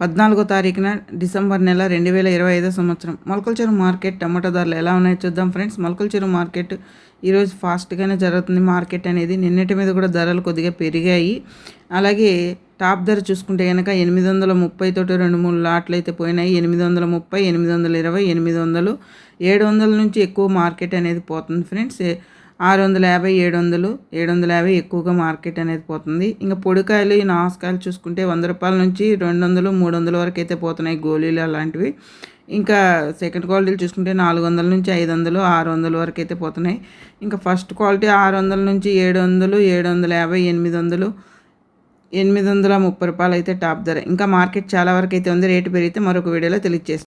పద్నాలుగో తారీఖున డిసెంబర్ నెల రెండు వేల ఇరవై ఐదో సంవత్సరం. మొలకల్చెరు మార్కెట్ టమాటో ధరలు ఎలా ఉన్నాయో చూద్దాం ఫ్రెండ్స్. మొలకల్చెరు మార్కెట్ ఈరోజు ఫాస్ట్గానే జరుగుతుంది. మార్కెట్ అనేది నిన్నటి మీద కూడా ధరలు కొద్దిగా పెరిగాయి. అలాగే టాప్ ధర చూసుకుంటే కనుక ఎనిమిది వందల ముప్పై తోటి రెండు మూడు లాట్లు అయితే పోయినాయి. ఎనిమిది వందల ముప్పై ఎనిమిది వందల ఇరవై ఎనిమిది వందలు ఏడు వందల నుంచి ఎక్కువ మార్కెట్ అనేది పోతుంది ఫ్రెండ్స్. ఆరు వందల యాభై ఏడు వందలు ఏడు వందల యాభై ఎక్కువగా మార్కెట్ అనేది పోతుంది. ఇంకా పొడికాయలు ఈ నాసుకాయలు చూసుకుంటే వంద రూపాయల నుంచి రెండు వందలు మూడు వందల వరకు అయితే పోతున్నాయి గోళీలు అలాంటివి. ఇంకా సెకండ్ క్వాలిటీలు చూసుకుంటే నాలుగు వందల నుంచి ఐదు వందలు ఆరు వందల వరకు అయితే పోతున్నాయి. ఇంకా ఫస్ట్ క్వాలిటీ ఆరు వందల నుంచి ఏడు వందలు ఏడు వందల యాభై ఎనిమిది వందలు ఎనిమిది వందల ముప్పై రూపాయలు అయితే టాప్ ధర. ఇంకా మార్కెట్ చాలా వరకు అయితే ఉంది. రేటు పెరిగితే మరొక వీడియోలో తెలియజేస్తాను.